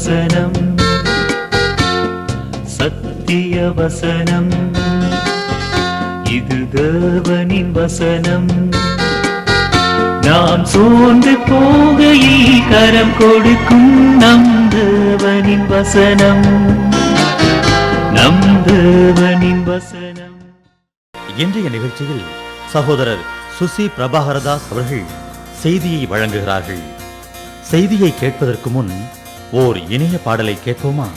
வசனம். சத்திய வசனம். இது தேவனின் வசனம். நாம் சோர்ந்து போகையில் கரம் கொடுக்கும் நம் தேவனின் வசனம். நம் தேவனின் வசனம். இன்றைய நிகழ்ச்சியில் சகோதரர் சுசி பிரபாகரதாஸ் அவர்கள் செய்தியை வழங்குகிறார்கள். செய்தியை கேட்பதற்கு முன் ஓர் இனிய பாடலை கேட்போமா?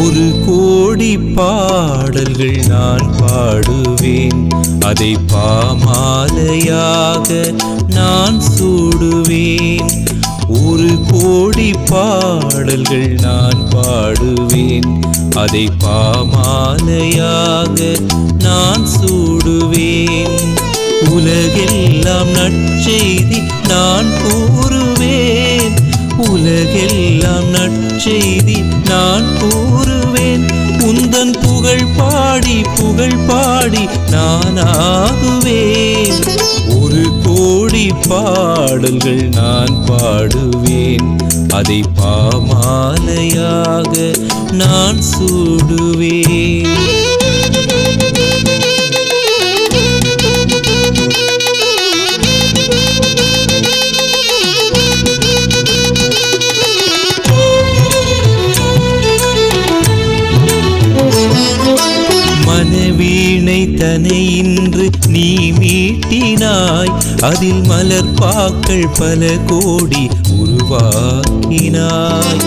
ஒரு கோடி பாடல்கள் நான் பாடுவேன். அதை பாமாலையாக நான் சூடுவேன். ஒரு கோடி பாடல்கள் நான் பாடுவேன். அதை பாமாலையாக நான் சூடுவேன். உலகெல்லாம் நற்செய்தி நான் கூறுவேன். உலகெல்லாம் நற்செய்தி நான் கூறுவேன். பாடி நானாகுவேன். ஒரு கோடி பாடல்கள் நான் பாடுவேன். அதை பாமாலையாக நான் சூடுவேன். மனவீணை இன்று நீ மீட்டினாய். அதில் மலர்பாக்கள் பல கோடி உருவாக்கினாய்.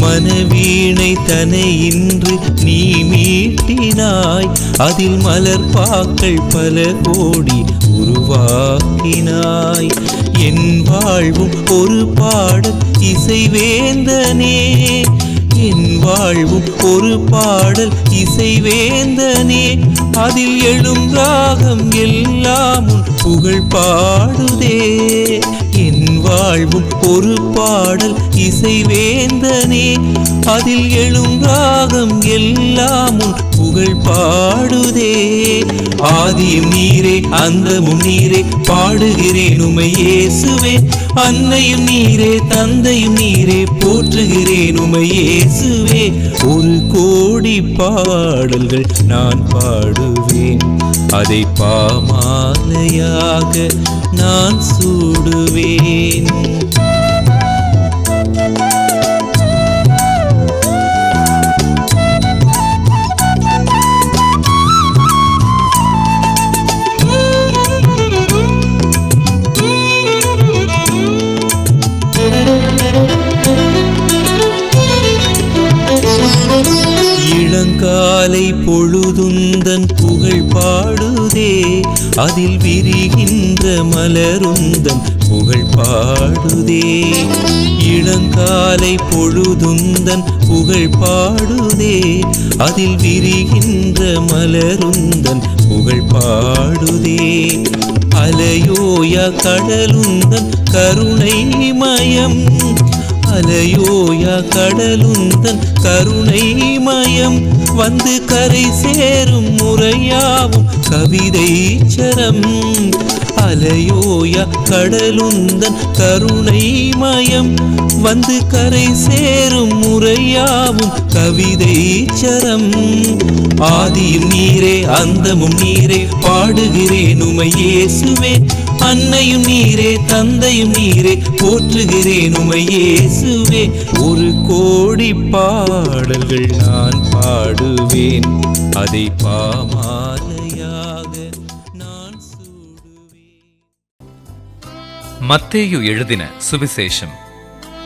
மனவீணை தனை இன்று நீ மீட்டினாய். அதில் மலர்பாக்கள் பல கோடி உருவாக்கினாய். என் வாழ்வும் ஒரு பாடல் இசைவேந்தனே என் வாழ்வும் ஒரு பாடல் இசைவேந்தனே. அதில் எழும் ராகம் எல்லாம் புகழ் பாடுதே. என் வாழ்வும் ஒரு பாடல் இசைவேந்தனே. அதில் எழும் ராகம் எல்லாம் புகழ் பாடுதே. ஆதியும் நீரே அந்தமும் நீரே பாடுகிறேன் உமை இயேசுவே. அன்னையும் நீரே தந்தையும் நீரே போற்றுகிறேன் உமை இயேசுவே. ஒரு கோடி பாடல்கள் நான் பாடுவேன். அதை பாமாலையாக நான் சூடுவேன். இளங்காலை பொழுதுந்தன் புகழ் பாடுதே அதில் விரிகி மலருந்தன் புகழ் பாடுதே. இளங்காலை பொழுதுந்தன் புகழ் பாடுதே. அதில் விரிகின்ற மலருந்தன் புகழ் பாடுதே. அலையோய கடலுந்தன் கருணை மயம். அலையோய கடலுந்தன் கருணை மயம். வந்து கரை சேரும் முறையாவும் கவிதை சரம். அலையோய கடலுந்தன் கருணை மயம். வந்து கரை சேரும் முறையாவும் கவிதை சரம். ஆதியும் நீரே அந்தமும் நீரே பாடுகிறேன் உமை இயேசுவே. அன்னையும் நீரே தந்தையும் நீரே போற்றுகிறேன் உமை இயேசுவே. ஒரு கோடி பாடல்கள் நான் பாடுவேன். அதை பாமாலையாக நான் சூடுவேன். மத்தேயு எழுதின சுவிசேஷம்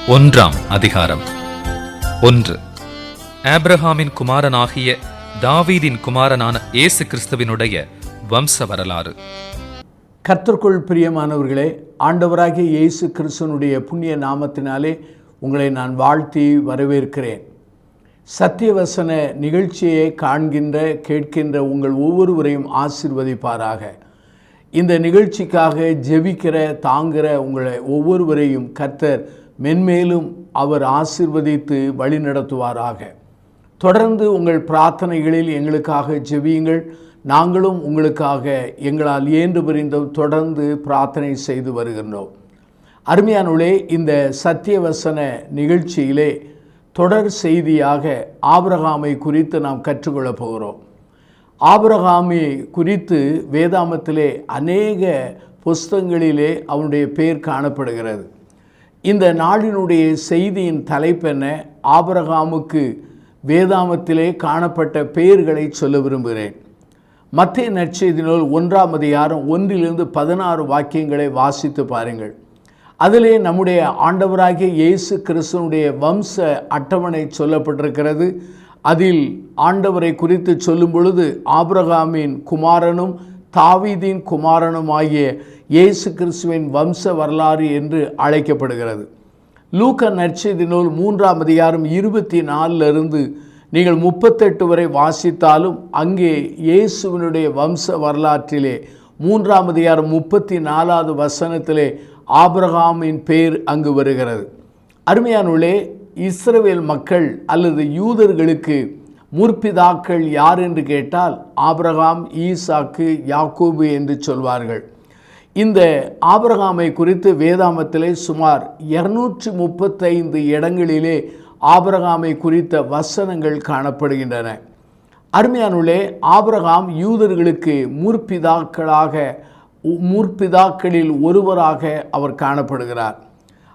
ஒன்றாம் அதிகாரம். ஒன்று. ஆப்ரஹாமின் குமாரனாகிய தாவீதின் குமாரனான இயேசு கிறிஸ்துவினுடைய வம்ச வரலாறு. கர்த்தர்க்குள் பிரியமானவர்களே ஆண்டவராகிய இயேசு கிறிஸ்தனுடைய புண்ணிய நாமத்தினாலே உங்களை நான் வாழ்த்தி வரவேற்கிறேன். சத்தியவசன நிகழ்ச்சியை காண்கின்ற கேட்கின்ற உங்கள் ஒவ்வொருவரையும் ஆசிர்வதிப்பாராக. இந்த நிகழ்ச்சிக்காக ஜெபிக்கிற தாங்குகிற உங்களை ஒவ்வொருவரையும் கர்த்தர் மென்மேலும் அவர் ஆசிர்வதித்து வழிநடத்துவாராக. தொடர்ந்து உங்கள் பிரார்த்தனைகளில் எங்களுக்காக ஜெபியுங்கள். நாங்களும் உங்களுக்காக எங்களால் இயன்று புரிந்தும் தொடர்ந்து பிரார்த்தனை செய்து வருகின்றோம். அருமையானுள்ளே இந்த சத்தியவசன நிகழ்ச்சியிலே தொடர் செய்தியாக ஆபிரகாமை குறித்து நாம் கற்றுக்கொள்ளப் போகிறோம். ஆபிரகாமை குறித்து வேதாமத்திலே அநேக புஸ்தங்களிலே அவனுடைய பெயர் காணப்படுகிறது. இந்த நாளினுடைய செய்தியின் தலைப்பென்ன ஆபரகாமுக்கு வேதாமத்திலே காணப்பட்ட பெயர்களை சொல்ல விரும்புகிறேன். மத்திய நற்செய்தி நூல் ஒன்றாம் அதிகாரம் ஒன்றிலிருந்து பதினாறு வாக்கியங்களை வாசித்து பாருங்கள். அதிலே நம்முடைய ஆண்டவராகிய இயேசு கிறிஸ்துவனுடைய வம்ச அட்டவணை சொல்லப்பட்டிருக்கிறது. அதில் ஆண்டவரை குறித்து சொல்லும் பொழுது ஆபிரகாமின் குமாரனும் தாவீதின் குமாரனும் ஆகிய இயேசு கிறிஸ்துவின் வம்ச வரலாறு என்று அழைக்கப்படுகிறது. லூக்க நற்செய்தி நூல் மூன்றாம் அதிகாரம் இருபத்தி நாலிலிருந்து நீங்கள் முப்பத்தெட்டு வரை வாசித்தாலும் அங்கே இயேசுவினுடைய வம்ச வரலாற்றிலே மூன்றாம் அதிகாரம் முப்பத்தி நாலாவது வசனத்திலே ஆபிரகாமின் பேர் அங்கு வருகிறது. அருமையானுள்ளே இஸ்ரவேல் மக்கள் அல்லது யூதர்களுக்கு முற்பிதாக்கள் யார் என்று கேட்டால் ஆபிரகாம் ஈசாக்கு யாக்கோபு என்று சொல்வார்கள். இந்த ஆபிரகாமை குறித்து வேதாமத்திலே சுமார் இருநூற்றி முப்பத்தைந்து இடங்களிலே ஆபரகாமை குறித்த வசனங்கள் காணப்படுகின்றன. அருமையானுள்ளே ஆபரகாம் யூதர்களுக்கு முற்பிதாக்களாக முற்பிதாக்களில் ஒருவராக அவர் காணப்படுகிறார்.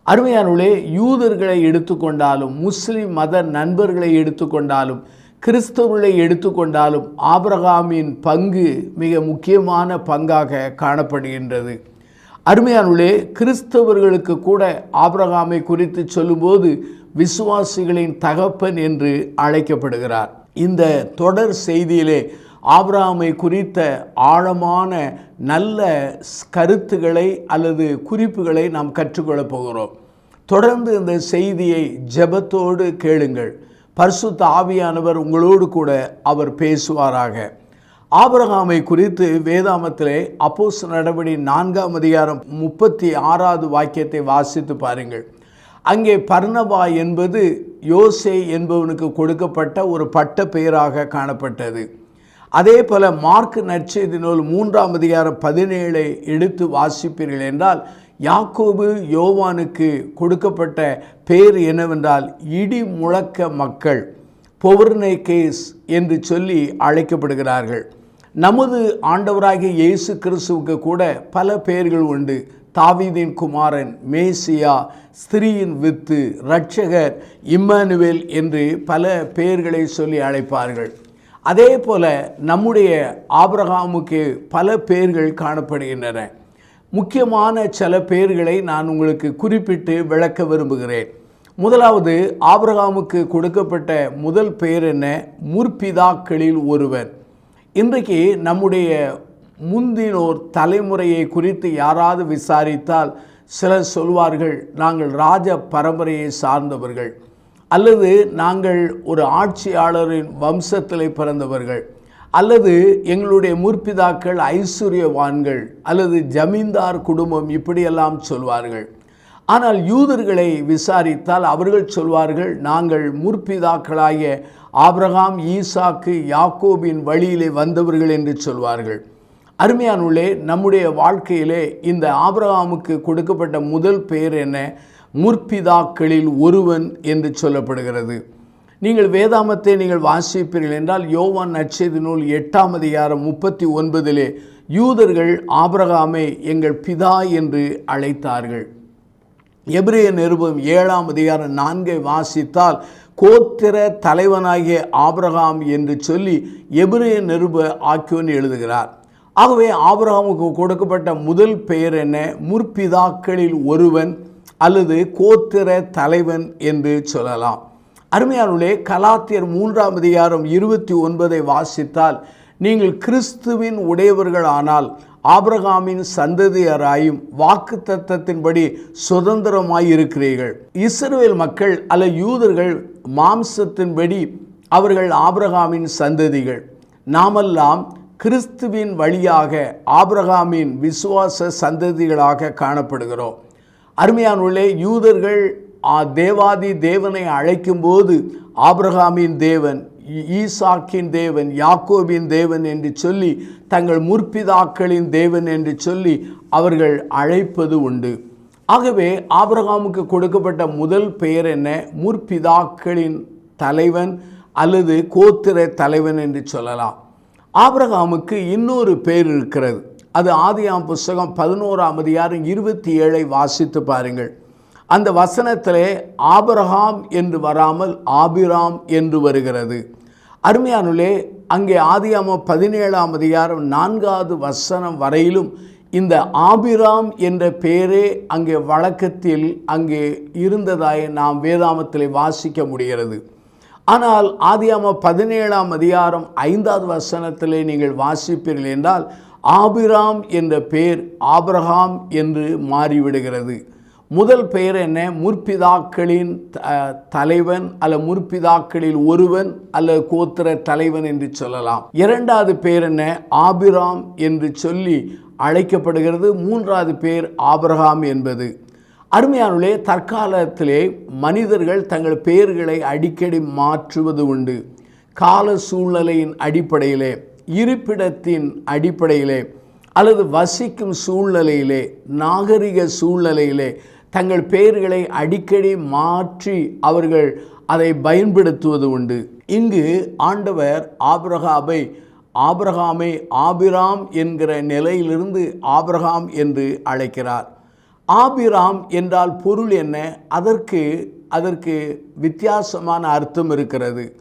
அருமையானுள்ளே யூதர்களை எடுத்துக்கொண்டாலும் முஸ்லிம் மத நண்பர்களை எடுத்துக்கொண்டாலும் கிறிஸ்தவர்களை எடுத்துக்கொண்டாலும் ஆபரகாமின் பங்கு மிக முக்கியமான பங்காக காணப்படுகின்றது. அருமையானுள்ளே கிறிஸ்தவர்களுக்கு கூட ஆபரகாமை குறித்து சொல்லும்போது விசுவாசிகளின் தகப்பன் என்று அழைக்கப்படுகிறார். இந்த தொடர் செய்தியிலே ஆபிரகாமை குறித்த ஆழமான நல்ல கருத்துக்களை அல்லது குறிப்புகளை நாம் கற்றுக்கொள்ளப் போகிறோம். தொடர்ந்து இந்த செய்தியை ஜெபத்தோடு கேளுங்கள். பர்சு ஆவியானவர் உங்களோடு கூட அவர் பேசுவாராக. ஆபரகாமை குறித்து வேதாமத்திலே அப்போஸ் நடவடி நான்காம் அதிகாரம் முப்பத்தி ஆறாவது வாக்கியத்தை வாசித்து பாருங்கள். அங்கே பர்ணபா என்பது யோசே என்பவனுக்கு கொடுக்கப்பட்ட ஒரு பட்ட பெயராக காணப்பட்டது. அதே போல மார்க் நற்செய்தி நூல் மூன்றாம் அதிகாரம் பதினேழை எடுத்து வாசிப்பீர்கள் என்றால் யாக்கோபு யோவானுக்கு கொடுக்கப்பட்ட பேர் என்னவென்றால் இடி முழக்க மக்கள் பொவர்னே கேஸ் என்று சொல்லி அழைக்கப்படுகிறார்கள். நமது ஆண்டவராகிய இயேசு கிறிஸ்துவுக்கு கூட பல பெயர்கள் உண்டு. தாவீதின் குமாரன் மேசியா ஸ்திரீயின் வித்து ரட்சகர் இம்மானுவேல் என்று பல பெயர்களை சொல்லி அழைப்பார்கள். அதே போல நம்முடைய ஆபிரகாமுக்கு பல பெயர்கள் காணப்படுகின்றன. முக்கியமான சில பெயர்களை நான் உங்களுக்கு குறிப்பிட்டு விளக்க விரும்புகிறேன். முதலாவது ஆபிரகாமுக்கு கொடுக்கப்பட்ட முதல் பெயர் என்ன? முற்பிதாக்களில் ஒருவர். இன்றைக்கு நம்முடைய முந்தினோர் தலைமுறையை குறித்து யாராவது விசாரித்தால் சிலர் சொல்வார்கள் நாங்கள் ராஜ பரம்பரையை சார்ந்தவர்கள் அல்லது நாங்கள் ஒரு ஆட்சியாளரின் வம்சத்தில் பிறந்தவர்கள் அல்லது எங்களுடைய முற்பிதாக்கள் ஐஸ்வர்யவான்கள் அல்லது ஜமீன்தார் குடும்பம் இப்படியெல்லாம் சொல்வார்கள். ஆனால் யூதர்களை விசாரித்தால் அவர்கள் சொல்வார்கள் நாங்கள் முற்பிதாக்களாகிய ஆப்ரகாம் ஈசாக்கு யாக்கோபின் வழியிலே வந்தவர்கள் என்று சொல்வார்கள். அருமையானுள்ளே நம்முடைய வாழ்க்கையிலே இந்த ஆபிரகாமுக்கு கொடுக்கப்பட்ட முதல் பெயர் என்ன? முற்பிதாக்களில் ஒருவன் என்று சொல்லப்படுகிறது. நீங்கள் வேதாமத்தை நீங்கள் வாசிப்பீர்கள் என்றால் யோவான் நற்செய்தி நூல் எட்டாம் அதிகாரம் முப்பத்தி ஒன்பதிலே யூதர்கள் ஆபிரகாமை எங்கள் பிதா என்று அழைத்தார்கள். எபிரேய நிருபம் ஏழாம் அதிகாரம் நான்கை வாசித்தால் கோத்திர தலைவனாகிய ஆபிரகாம் என்று சொல்லி எபிரேய நிருப ஆக்கியோன் எழுதுகிறார். ஆகவே ஆபிரகாமுக்கு கொடுக்கப்பட்ட முதல் பெயர் என்ன? முற்பிதாக்களில் ஒருவன் அல்லது கோத்திர தலைவன் என்று சொல்லலாம். அருமையானுள்ளே கலாத்தியர் மூன்றாம் அதிகாரம் இருபத்தி ஒன்பதை வாசித்தால் நீங்கள் கிறிஸ்துவின் உடையவர்களானால் ஆபிரகாமின் சந்ததியராயும் வாக்கு தத்தத்தின்படி சுதந்திரமாய் இருக்கிறீர்கள். இஸ்ரேல் மக்கள் அல்ல யூதர்கள் மாம்சத்தின்படி அவர்கள் ஆபிரகாமின் சந்ததிகள். நாமெல்லாம் கிறிஸ்துவின் வழியாக ஆபிரகாமின் விசுவாச சந்ததிகளாக காணப்படுகிறோம். அருமையானுள்ளே யூதர்கள் ஆ தேவாதி தேவனை அழைக்கும்போது ஆபிரகாமின் தேவன் ஈசாக்கின் தேவன் யாக்கோபின் தேவன் என்று சொல்லி தங்கள் முற்பிதாக்களின் தேவன் என்று சொல்லி அவர்கள் அழைப்பது உண்டு. ஆகவே ஆபிரகாமுக்கு கொடுக்கப்பட்ட முதல் பெயர் என்ன? முற்பிதாக்களின் தலைவன் அல்லது கோத்திர தலைவன் என்று சொல்லலாம். ஆபிரகாமுக்கு இன்னொரு பேர் இருக்கிறது. அது ஆதியாம் புஸ்தகம் பதினோராம் அதிகாரம் இருபத்தி ஏழை வாசித்து பாருங்கள். அந்த வசனத்திலே ஆபிரகாம் என்று வராமல் ஆபிராம் என்று வருகிறது. அருமையானுலே அங்கே ஆதியாம பதினேழாம் அதிகாரம் நான்காவது வசனம் வரையிலும் இந்த ஆபிராம் என்ற பெயரே அங்கே வழக்கத்தில் அங்கே இருந்ததாய் நாம் வேதாமத்தில் வாசிக்க முடிகிறது. ஆனால் ஆதியாம பதினேழாம் அதிகாரம் ஐந்தாவது வசனத்திலே நீங்கள் வாசிப்பீர்கள் என்றால் ஆபிராம் என்ற பெயர் ஆபிரகாம் என்று மாறிவிடுகிறது. முதல் பெயர் என்ன? முற்பிதாக்களின் தலைவன் அல்ல முற்பிதாக்களில் ஒருவன் அல்ல கோத்திர தலைவன் என்று சொல்லலாம். இரண்டாவது பெயர் என்ன? ஆபிராம் என்று சொல்லி அழைக்கப்படுகிறது. மூன்றாவது பேர் ஆபிரகாம் என்பது. அருமையானுள்ளே தற்காலத்திலே மனிதர்கள் தங்கள் பெயர்களை அடிக்கடி மாற்றுவது உண்டு. கால சூழ்நிலையின் அடிப்படையிலே இருப்பிடத்தின் அடிப்படையிலே அல்லது வசிக்கும் சூழ்நிலையிலே நாகரிக சூழ்நிலையிலே தங்கள் பெயர்களை அடிக்கடி மாற்றி அவர்கள் அதை பயன்படுத்துவது உண்டு. இங்கு ஆண்டவர் ஆபிரகாமை ஆபிரகாமை ஆபிராம் என்கிற நிலையிலிருந்து ஆபிரகாம் என்று அழைக்கிறார். ஆபிராம் என்றால் பொருள் என்ன? அதற்கு அதற்கு வித்தியாசமான அர்த்தம் இருக்கிறது.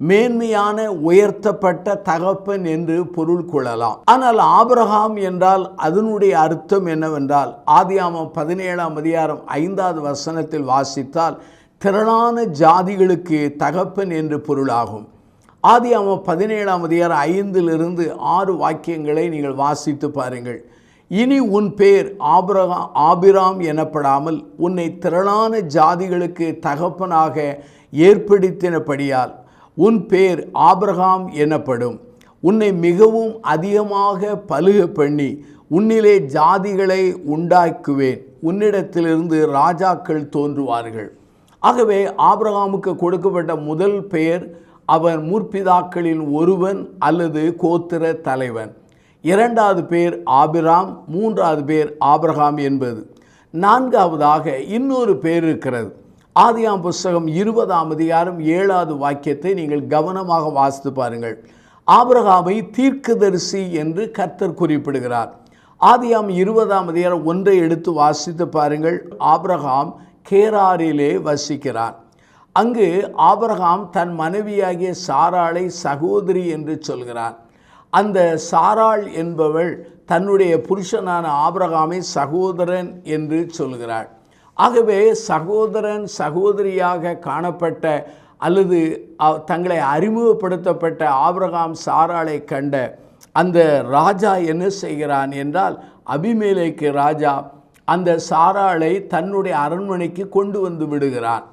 மேன்மையான உயர்த்தப்பட்ட தகப்பன் என்று பொருள் கொள்ளலாம். ஆனால் ஆபிரகாம் என்றால் அதனுடைய அர்த்தம் என்னவென்றால் ஆதியாமம் பதினேழாம் அதிகாரம் ஐந்தாவது வசனத்தில் வாசித்தால் திரளான ஜாதிகளுக்கு தகப்பன் என்று பொருளாகும். ஆதியாமம் பதினேழாம் அதிகாரம் ஐந்திலிருந்து ஆறு வாக்கியங்களை நீங்கள் வாசித்து பாருங்கள். இனி உன் பேர் ஆபிரகா ஆபிராம் எனப்படாமல் உன்னை திரளான ஜாதிகளுக்கு தகப்பனாக ஏற்படுத்தினபடியால் உன் பேர் ஆபிரகாம் எனப்படும். உன்னை மிகவும் அதிகமாக பழுக பண்ணி உன்னிலே ஜாதிகளை உண்டாக்குவேன். உன்னிடத்திலிருந்து ராஜாக்கள் தோன்றுவார்கள். ஆகவே ஆபிரகாமுக்கு கொடுக்கப்பட்ட முதல் பெயர் அவன் முற்பிதாக்களில் ஒருவன் அல்லது கோத்திர தலைவன். இரண்டாவது பேர் ஆபிராம் மூன்றாவது பேர் ஆபிரகாம் என்பது. நான்காவதாக இன்னொரு பேர் இருக்கிறது. ஆதியாம் புஸ்தகம் இருபதாம் அதிகாரம் ஏழாவது வாக்கியத்தை நீங்கள் கவனமாக வாசித்து பாருங்கள். ஆபிரகாமை தீர்க்கதரிசி என்று கர்த்தர் குறிப்பிடுகிறார். ஆதியாம் இருபதாம் அதிகாரம் ஒன்றை எடுத்து வாசித்து பாருங்கள். ஆபிரகாம் கேராரிலே வசிக்கிறார். அங்கு ஆபிரகாம் தன் மனைவியாகிய சாராளை சகோதரி என்று சொல்கிறார். அந்த சாராள் என்பவள் தன்னுடைய புருஷனான ஆபிரகாமை சகோதரன் என்று சொல்கிறாள். ஆகவே சகோதரன் சகோதரியாக காணப்பட்ட அல்லது தங்களை அறிமுகப்படுத்தப்பட்ட ஆபிரகாம் சாராளை கண்ட அந்த ராஜா என்ன செய்கிறான் என்றால் அபிமேலைக்கு ராஜா அந்த சாராளை தன்னுடைய அரண்மனைக்கு கொண்டு வந்து விடுகிறான்.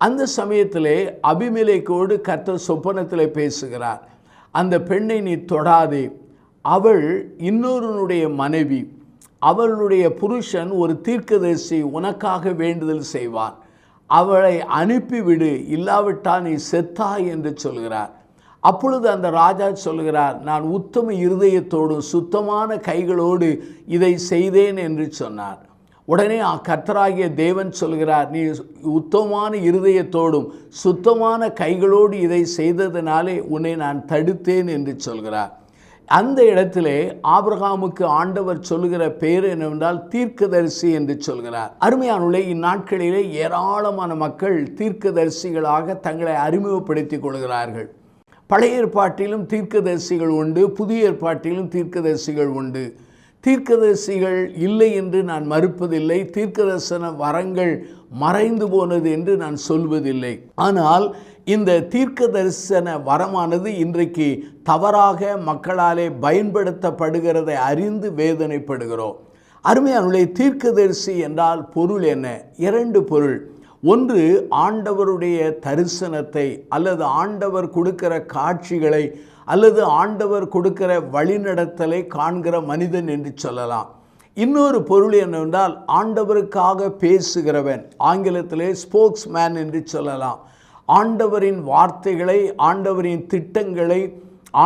அந்த சமயத்திலே அபிமேலைக்கோடு கர்த்தர் சொப்பனத்தில் பேசுகிறார். அந்த பெண்ணை நீ தொடாதே. அவள் இன்னொருனுடைய மனைவி. அவளுடைய புருஷன் ஒரு தீர்க்கதரிசி உனக்காக வேண்டுதல் செய்வான் அவளை அனுப்பிவிடு இல்லாவிட்டால் நீ செத்தாய் என்று சொல்கிறார். அப்பொழுது அந்த ராஜா சொல்கிறார் நான் உத்தம இருதயத்தோடும் சுத்தமான கைகளோடு இதை செய்தேன் என்று சொன்னார். உடனே அ- கர்த்தராகிய தேவன் சொல்கிறார் நீ உத்தமமான இருதயத்தோடும் சுத்தமான கைகளோடு இதை செய்ததினாலே உன்னை நான் தடுத்தேன் என்று சொல்கிறார். அந்த இடத்திலே ஆபிரகாமுக்கு ஆண்டவர் சொல்லுகிற பேர் என்னவென்றால் தீர்க்கதரிசி என்று சொல்கிறார். அருமையானுள்ளே இந்நாட்களிலே ஏராளமான மக்கள் தீர்க்கதரிசிகளாக தங்களை அறிமுகப்படுத்திக் கொள்கிறார்கள். பழைய ஏற்பாட்டிலும் தீர்க்கதரிசிகள் உண்டு புதிய ஏற்பாட்டிலும் தீர்க்கதரிசிகள் உண்டு. தீர்க்கதரிசிகள் இல்லை என்று நான் மறுப்பதில்லை தீர்க்கதரிசன வரங்கள் மறைந்து போனது என்று நான் சொல்வதில்லை. ஆனால் இந்த தீர்க்க தரிசன வரமானது இன்றைக்கு தவறாக மக்களாலே பயன்படுத்தப்படுகிறதை அறிந்து வேதனைப்படுகிறோம். அருமையானுடைய தீர்க்கதரிசி என்றால் பொருள் என்ன? இரண்டு பொருள். ஒன்று ஆண்டவருடைய தரிசனத்தை அல்லது ஆண்டவர் கொடுக்கிற காட்சிகளை அல்லது ஆண்டவர் கொடுக்கிற வழிநடத்தலை காண்கிற மனிதன் என்று சொல்லலாம். இன்னொரு பொருள் என்னவென்றால் ஆண்டவருக்காக பேசுகிறவன் ஆங்கிலத்திலே ஸ்போக்ஸ் மேன் என்று சொல்லலாம். ஆண்டவரின் வார்த்தைகளை ஆண்டவரின் திட்டங்களை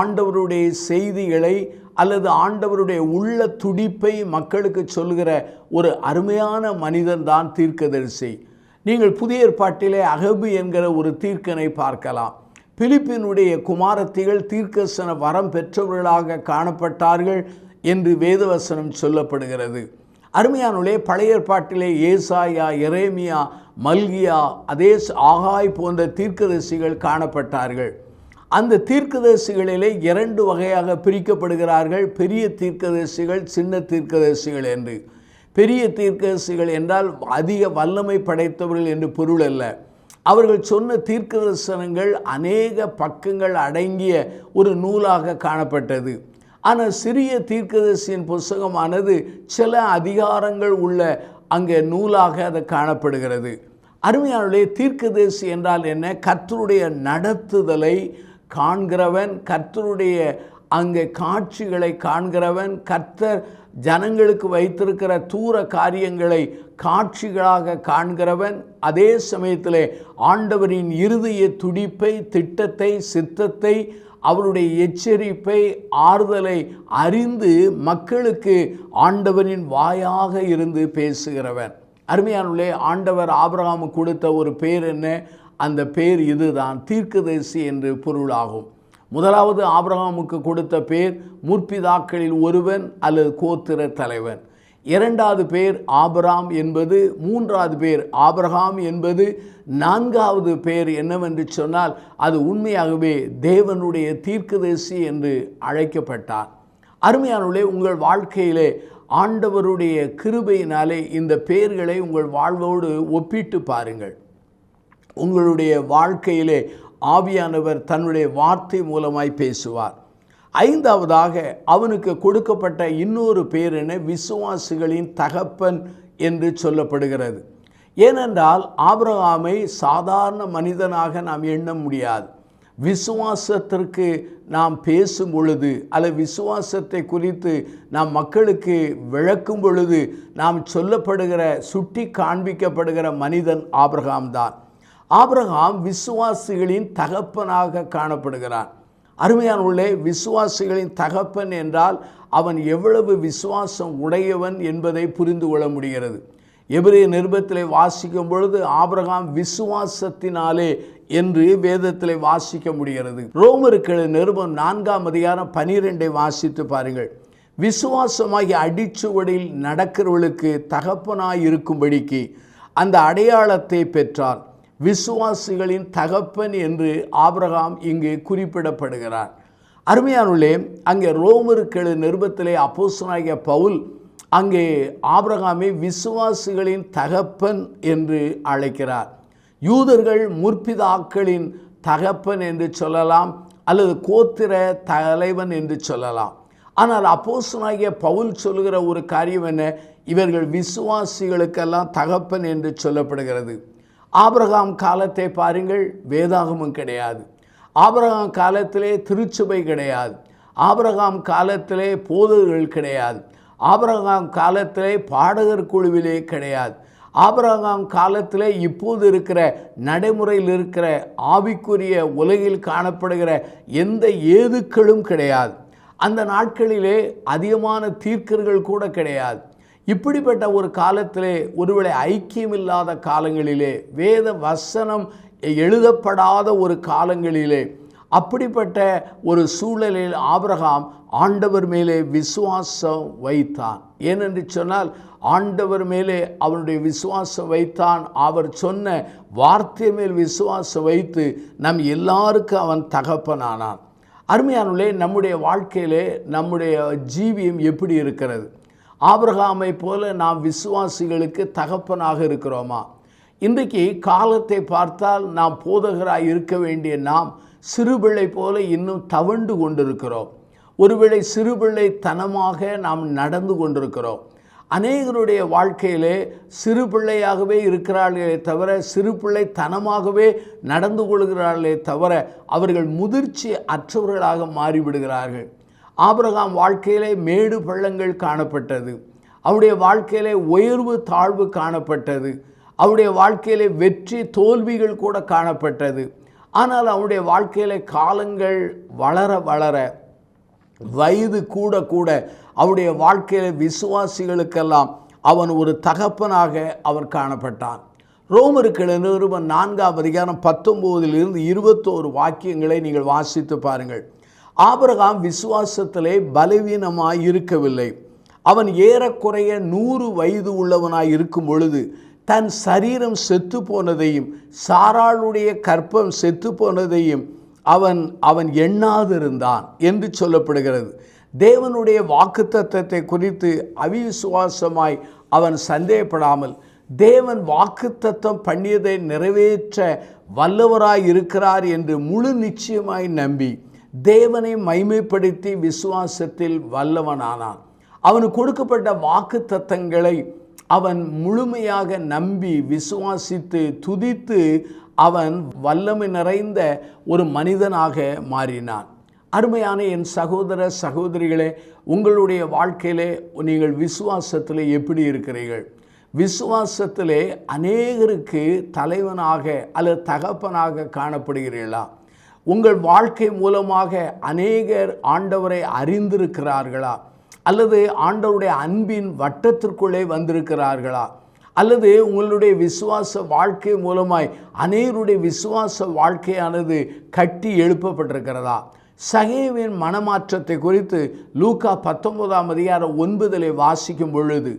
ஆண்டவருடைய செய்திகளை அல்லது ஆண்டவருடைய உள்ள துடிப்பை மக்களுக்கு சொல்கிற ஒரு அருமையான மனிதன்தான் தீர்க்கதரிசி. நீங்கள் புதிய ஏற்பாட்டிலே அகபு என்கிற ஒரு தீர்க்கனை பார்க்கலாம். பிலிப்பினுடைய குமாரத்திகள் தீர்க்கசன வரம் பெற்றவர்களாக காணப்பட்டார்கள் என்று வேதவசனம் சொல்லப்படுகிறது. அருமையானுள்ளே பழைய ஏற்பாட்டிலே ஏசாயா எரேமியா மல்கியா அதே ஆகாய் போன்ற தீர்க்கதரிசிகள் காணப்பட்டார்கள். அந்த தீர்க்கதரிசிகளிலே இரண்டு வகையாக பிரிக்கப்படுகிறார்கள். பெரிய தீர்க்கதரிசிகள் சின்ன தீர்க்கதரிசிகள் என்று. பெரிய தீர்க்கதரிசிகள் என்றால் அதிக வல்லமை படைத்தவர்கள் என்று பொருள் அல்ல. அவர்கள் சொன்ன தீர்க்க தரிசனங்கள் அநேக பக்கங்கள் அடங்கிய ஒரு நூலாக காணப்பட்டது. ஆனால் சிறிய தீர்க்கதரிசியின் புஸ்தகமானது சில அதிகாரங்கள் உள்ள அங்கே நூலாக அது காணப்படுகிறது. அருமையானுடைய தீர்க்கதரிசி என்றால் என்ன? கர்த்தருடைய நடத்துதலை காண்கிறவன் கர்த்தருடைய அங்கே காட்சிகளை காண்கிறவன் கர்த்தர் ஜனங்களுக்கு வைத்திருக்கிற தூர காரியங்களை காட்சிகளாக காண்கிறவன் அதே சமயத்தில் ஆண்டவரின் இருதய துடிப்பை திட்டத்தை சித்தத்தை அவருடைய எச்சரிப்பை ஆறுதலை அறிந்து மக்களுக்கு ஆண்டவரின் வாயாக இருந்து பேசுகிறவன். அருமையானுள்ளே ஆண்டவர் ஆபிரகாமுக்கு கொடுத்த ஒரு பேர் என்ன? அந்த பேர் இதுதான் தீர்க்கதரிசி என்று பொருளாகும். முதலாவது ஆபிரகாமுக்கு கொடுத்த பேர் முற்பிதாக்களில் ஒருவன் அல்லது கோத்திர தலைவன். இரண்டாவது பேர் ஆபராம் என்பது மூன்றாவது பேர் ஆபரகாம் என்பது நான்காவது பேர் என்னவென்று சொன்னால் அது உண்மையாகவே தேவனுடைய தீர்க்கதரிசி என்று அழைக்கப்பட்டார். அருமையானுள்ளே உங்கள் வாழ்க்கையிலே ஆண்டவருடைய கிருபையினாலே இந்த பெயர்களை உங்கள் வாழ்வோடு ஒப்பிட்டு பாருங்கள். உங்களுடைய வாழ்க்கையிலே ஆவியானவர் தன்னுடைய வார்த்தை மூலமாய் பேசுவார். ஐந்தாவதாக அவனுக்கு கொடுக்கப்பட்ட இன்னொரு பேர் என விசுவாசிகளின் தகப்பன் என்று சொல்லப்படுகிறது. ஏனென்றால் ஆபிரகாமை சாதாரண மனிதனாக நாம் எண்ண முடியாது. விசுவாசத்திற்கு நாம் பேசும் பொழுது அல்லது விசுவாசத்தை குறித்து நாம் மக்களுக்கு விளக்கும் பொழுது நாம் சொல்லப்படுகிற சுட்டி காண்பிக்கப்படுகிற மனிதன் ஆபிரகாம் தான். ஆபிரகாம் விசுவாசிகளின் தகப்பனாக காணப்படுகிறான். அருமையான உள்ளே விசுவாசிகளின் தகப்பன் என்றால் அவன் எவ்வளவு விசுவாசம் உடையவன் என்பதை புரிந்து கொள்ள முடிகிறது. எபிரிய நிருபத்திலே வாசிக்கும் பொழுது ஆபிரகாம் விசுவாசத்தினாலே என்று வேதத்திலே வாசிக்க முடிகிறது. ரோமருக்கு நிருபம் நான்காம் அதிகாரம் பனிரெண்டை வாசித்து பாருங்கள். விசுவாசமாகி அடிச்சுவடியில் நடக்கிறவர்களுக்கு தகப்பனாய் இருக்கும்படிக்கு அந்த அடையாளத்தை பெற்றார். விசுவாசிகளின் தகப்பன் என்று ஆபிரகாம் இங்கு குறிப்பிடப்படுகிறார். அருமையானுள்ளே அங்கே ரோமருக்கெழு நிருபத்திலே அப்போசனாகிய பவுல் அங்கே ஆபிரகாமை விசுவாசிகளின் தகப்பன் என்று அழைக்கிறார். யூதர்கள் முற்பிதாக்களின் தகப்பன் என்று சொல்லலாம் அல்லது கோத்திர தலைவன் என்று சொல்லலாம். ஆனால் அப்போசனாகிய பவுல் சொல்லுகிற ஒரு காரியம் என்ன? இவர்கள் விசுவாசிகளுக்கெல்லாம் தகப்பன் என்று சொல்லப்படுகிறது. ஆபிரகாம் காலத்தை பாருங்கள் வேதாகமும் கிடையாது. ஆபிரகாம் காலத்திலே திருச்சபை கிடையாது. ஆபிரகாம் காலத்திலே போதர்கள் கிடையாது. ஆபிரகாம் காலத்திலே பாடகர் குழுவிலே கிடையாது. ஆபிரகாம் காலத்தில் இப்போது இருக்கிற நடைமுறையில் இருக்கிற ஆவிக்குரிய உலகில் காணப்படுகிற எந்த ஏதுக்களும் கிடையாது. அந்த நாட்களிலே அதிகமான தீர்க்கர்கள் கூட கிடையாது. இப்படிப்பட்ட ஒரு காலத்திலே ஒருவேளை ஐக்கியமில்லாத காலங்களிலே வேத வசனம் எழுதப்படாத ஒரு காலங்களிலே அப்படிப்பட்ட ஒரு சூழலில் ஆபிரகாம் ஆண்டவர் மேலே விசுவாசம் வைத்தான். ஏனென்று சொன்னால் ஆண்டவர் மேலே அவனுடைய விசுவாசம் வைத்தான். அவர் சொன்ன வார்த்தை மேல் விசுவாசம் வைத்து நம் எல்லாருக்கும் அவன் தகப்பனானான். அருமையானுள்ளே நம்முடைய வாழ்க்கையிலே நம்முடைய ஜீவியம் எப்படி இருக்கிறது? ஆபிரகாமை போல நாம் விசுவாசிகளுக்கு தகப்பனாக இருக்கிறோமா? இன்றைக்கு காலத்தை பார்த்தால் நாம் போதகராக இருக்க வேண்டிய நாம் சிறுபிள்ளை போல இன்னும் தவண்டு கொண்டிருக்கிறோம். ஒருவேளை சிறுபிள்ளை தனமாக நாம் நடந்து கொண்டிருக்கிறோம். அநேகருடைய வாழ்க்கையிலே சிறு பிள்ளையாகவே இருக்கிறார்களே தவிர சிறு பிள்ளை தனமாகவே நடந்து கொள்கிறார்களே தவிர அவர்கள் முதிர்ச்சி அற்றவர்களாக மாறிவிடுகிறார்கள். ஆபிரகாம் வாழ்க்கையிலே மேடு பள்ளங்கள் காணப்பட்டது. அவருடைய வாழ்க்கையிலே உயர்வு தாழ்வு காணப்பட்டது. அவருடைய வாழ்க்கையிலே வெற்றி தோல்விகள் கூட காணப்பட்டது. ஆனால் அவருடைய வாழ்க்கையிலே காலங்கள் வளர வளர வயது கூட கூட அவருடைய வாழ்க்கையில் விசுவாசிகளுக்கெல்லாம் அவன் ஒரு தகப்பனாக அவர் காணப்பட்டான் ரோமருக்கு நிறுவனம் நான்காம் அதிகாரம் பத்தொம்போதிலிருந்து இருபத்தோரு வாக்கியங்களை நீங்கள் வாசித்து பாருங்கள். ஆபரகாம் விசுவாசத்திலே பலவீனமாய் இருக்கவில்லை. அவன் ஏறக்குறைய நூறு வயது உள்ளவனாய் இருக்கும் பொழுது தன் சரீரம் செத்து போனதையும் சாராளுடைய கற்பம் செத்து போனதையும் அவன் அவன் எண்ணாதிருந்தான் என்று சொல்லப்படுகிறது. தேவனுடைய வாக்குத்தத்தத்தை குறித்து அவிசுவாசமாய் அவன் சந்தேகப்படாமல் தேவன் வாக்குத்தத்தம் பண்ணியதை நிறைவேற்ற வல்லவராய் இருக்கிறார் என்று முழு நிச்சயமாய் நம்பி தேவனை மைமைப்படுத்தி விசுவாசத்தில் வல்லவனானான். அவனுக்கு கொடுக்கப்பட்ட வாக்கு தத்தங்களை அவன் முழுமையாக நம்பி விசுவாசித்து துதித்து அவன் வல்லமை நிறைந்த ஒரு மனிதனாக மாறினான். அருமையான என் சகோதர சகோதரிகளே உங்களுடைய வாழ்க்கையிலே நீங்கள் விசுவாசத்தில் எப்படி இருக்கிறீர்கள்? விசுவாசத்திலே அநேகருக்கு தலைவனாக அல்லது தகப்பனாக காணப்படுகிறீர்களா? உங்கள் வாழ்க்கை மூலமாக அநேகர் ஆண்டவரை அறிந்திருக்கிறார்களா? அல்லது ஆண்டவருடைய அன்பின் வட்டத்திற்குள்ளே வந்திருக்கிறார்களா? அல்லது உங்களுடைய விசுவாச வாழ்க்கை மூலமாய் அநேகருடைய விசுவாச வாழ்க்கையானது கட்டி எழுப்பப்பட்டிருக்கிறதா? சகேவின் மனமாற்றத்தை குறித்து லூக்கா பத்தொன்பதாம் அதிகாரம் ஒன்பதிலே வாசிக்கும் பொழுது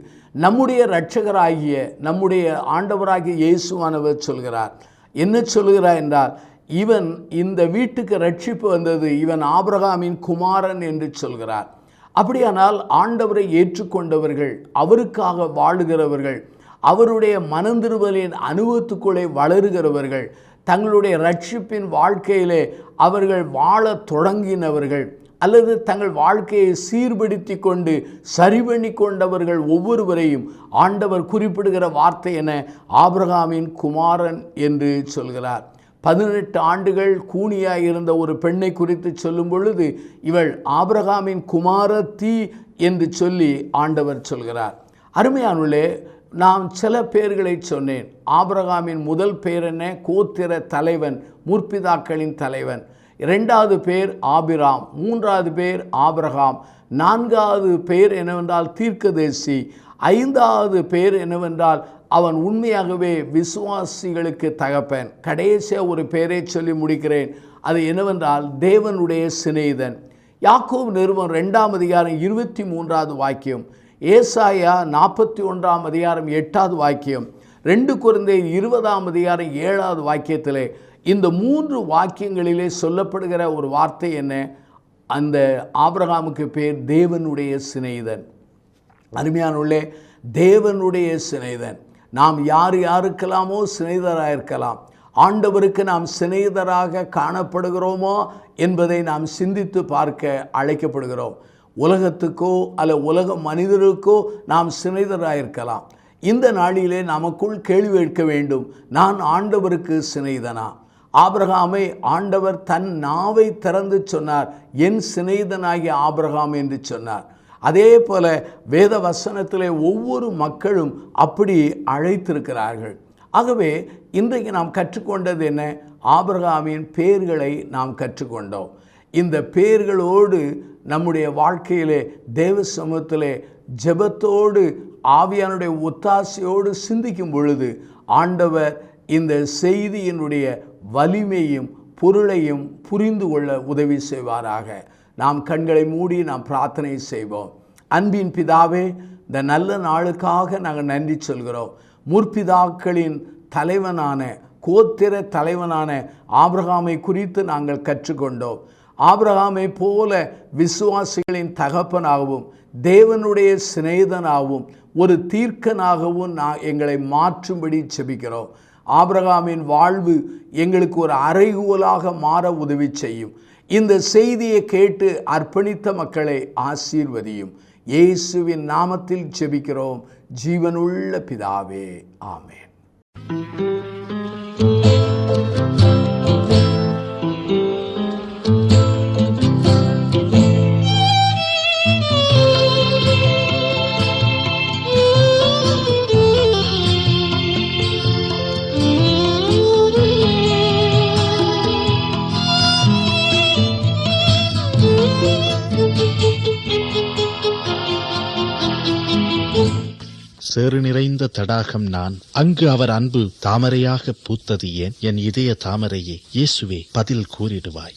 நம்முடைய இரட்சகராகிய நம்முடைய ஆண்டவராகிய இயேசுவானவர் சொல்கிறார். என்ன சொல்கிறார் என்றால் இவன் இந்த வீட்டுக்கு ரட்சிப்பு வந்தது இவன் ஆபிரகாமின் குமாரன் என்று சொல்கிறார். அப்படியானால் ஆண்டவரை ஏற்றுக்கொண்டவர்கள் அவருக்காக வாழுகிறவர்கள் அவருடைய மனந்திருவலின் அனுபவத்துக்குள்ளே வளருகிறவர்கள் தங்களுடைய ரட்சிப்பின் வாழ்க்கையிலே அவர்கள் வாழ தொடங்கினவர்கள் அல்லது தங்கள் வாழ்க்கையை சீர்படுத்தி கொண்டு சரி பண்ணி கொண்டவர்கள் ஒவ்வொருவரையும் ஆண்டவர் குறிப்பிடுகிற வார்த்தை என ஆபிரகாமின் குமாரன் என்று சொல்கிறார். பதினெட்டு ஆண்டுகள் கூனியாக இருந்த ஒரு பெண்ணை குறித்து சொல்லும் பொழுது இவள் ஆபிரகாமின் குமாரத்தி என்று சொல்லி ஆண்டவர் சொல்கிறார். அருமையானுள்ளே நான் சில பேர்களை சொன்னேன். ஆபிரகாமின் முதல் பேர் என்ன? கோத்திர தலைவன் முற்பிதாக்களின் தலைவன். இரண்டாவது பேர் ஆபிராம் மூன்றாவது பேர் ஆபிரகாம். நான்காவது பேர் என்னவென்றால் தீர்க்கதேசி. ஐந்தாவது பேர் என்னவென்றால் அவன் உண்மையாகவே விசுவாசிகளுக்கு தகப்பன். கடைசியாக ஒரு பேரை சொல்லி முடிக்கிறேன். அது என்னவென்றால் தேவனுடைய சிநேகிதன். யாக்கோப் நிறுவனம் ரெண்டாம் அதிகாரம் இருபத்தி மூன்றாவது வாக்கியம். ஏசாயா நாற்பத்தி ஒன்றாம் அதிகாரம் எட்டாவது வாக்கியம். ரெண்டு குழந்தை இருபதாம் அதிகாரம் ஏழாவது வாக்கியத்திலே இந்த மூன்று வாக்கியங்களிலே சொல்லப்படுகிற ஒரு வார்த்தை என்ன? அந்த ஆபிரகாமுக்கு பேர் தேவனுடைய சிநேகிதன். அருமையானுள்ளே தேவனுடைய சிநேகிதன். நாம் யார் யாருக்கெல்லாமோ சிநேகிதராக இருக்கலாம் ஆண்டவருக்கு நாம் சிநேகிதராக காணப்படுகிறோமோ என்பதை நாம் சிந்தித்து பார்க்க அழைக்கப்படுகிறோம். உலகத்துக்கோ அல்ல உலக மனிதருக்கோ நாம் சிநேகிதராக இருக்கலாம் இந்த நாளிலே நமக்குள் கேள்வி கேட்க வேண்டும். நான் ஆண்டவருக்கு சிநேகிதனா? ஆபிரகாமை ஆண்டவர் தன் நாவை திறந்து சொன்னார். என் சிநேகிதனாகிய ஆபிரகாம் என்று சொன்னார். அதே போல வேத வசனத்திலே ஒவ்வொரு மக்களும் அப்படி அழைத்திருக்கிறார்கள். ஆகவே இன்றைக்கு நாம் கற்றுக்கொண்டது என்ன? ஆபிரகாமின் பெயர்களை நாம் கற்றுக்கொண்டோம். இந்த பேர்களோடு நம்முடைய வாழ்க்கையிலே தேவ சமூகத்திலே ஜெபத்தோடு ஆவியானுடைய ஒத்தாசையோடு சிந்திக்கும் பொழுது ஆண்டவர் இந்த செய்தியினுடைய வலிமையும் பொருளையும் புரிந்து கொள்ள உதவி செய்வாராக. நாம் கண்களை மூடி நாம் பிரார்த்தனை செய்வோம். அன்பின் பிதாவே இந்த நல்ல நாளுக்காக நாங்கள் நன்றி சொல்கிறோம். முற்பிதாக்களின் தலைவனான கோத்திர தலைவனான ஆபிரகாமை குறித்து நாங்கள் கற்றுக்கொண்டோம். ஆபிரகாமை போல விசுவாசிகளின் தகப்பனாகவும் தேவனுடைய சிநேகிதனாகவும் ஒரு தீர்க்கனாகவும் நான் எங்களை மாற்றும்படி செபிக்கிறோம். ஆபிரகாமின் வாழ்வு எங்களுக்கு ஒரு அறைகூலாக மாற உதவி செய்யும். இந்த செய்தியை கேட்டு அர்ப்பணித்த மக்களை ஆசீர்வதியும். இயேசுவின் நாமத்தில் செபிக்கிறோம் ஜீவனுள்ள பிதாவே ஆமேன். சேறு நிறைந்த தடாகம் நான். அங்கு அவர் அன்பு தாமரையாக பூத்தது ஏன்? என் இதய தாமரையே இயேசுவே பதில் கூறிடுவாய்.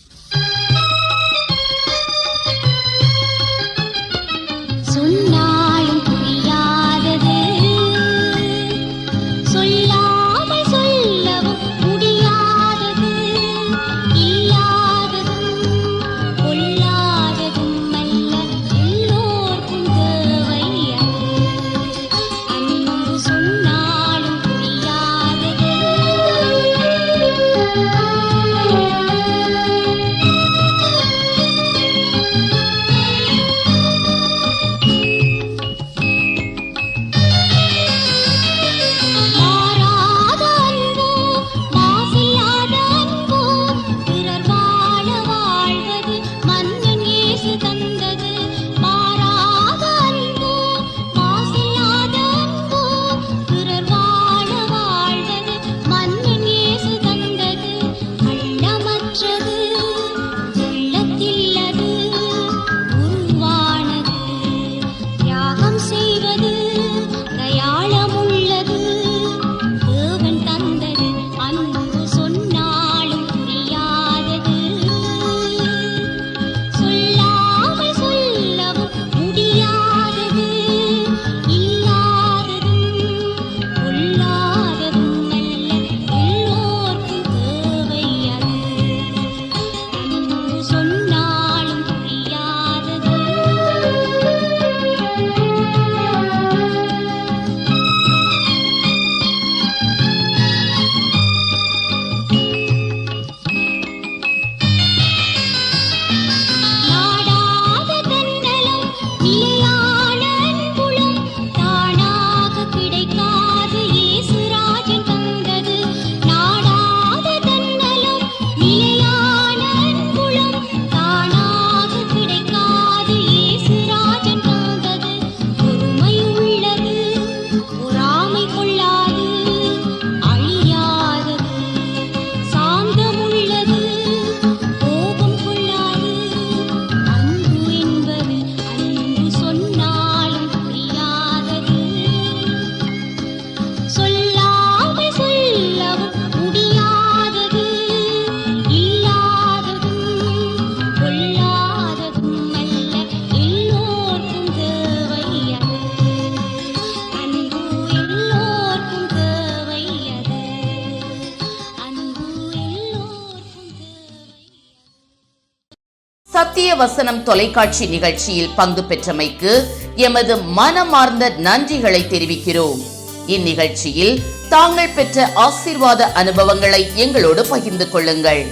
சத்திய வசனம் தொலைக்காட்சி நிகழ்ச்சியில் பங்கு பெற்றமைக்கு எமது மனமார்ந்த நன்றிகளை தெரிவிக்கிறோம். இந்நிகழ்ச்சியில் தாங்கள் பெற்ற ஆசீர்வாத அனுபவங்களை எங்களோடு பகிர்ந்து கொள்ளுங்கள்.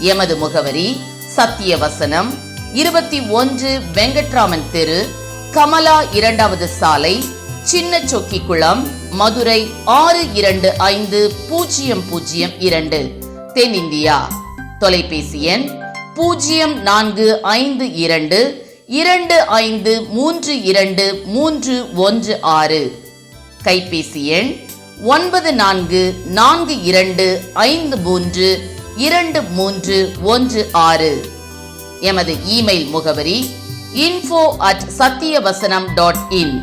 எமது முகவரி சத்திய வசனம் இருபத்தி ஒன்று வெங்கட்ராமன் தெரு கமலா இரண்டாவது சாலை சின்ன சொக்கிக்குளம் மதுரை ஆறு இரண்டு ஐந்து பூஜ்ஜியம் பூஜ்ஜியம் இரண்டு தென்னிந்தியா. தொலைபேசி எண் பூஜ்ஜியம் நான்கு ஐந்து இரண்டு இரண்டு ஐந்து மூன்று இரண்டு மூன்று ஒன்று ஆறு. கைபேசி எண் ஒன்பது நான்கு நான்கு இரண்டு ஐந்து மூன்று இரண்டு மூன்று ஒன்று ஆறு. எமது இமெயில் முகவரி info at Sathiyavasanam dot in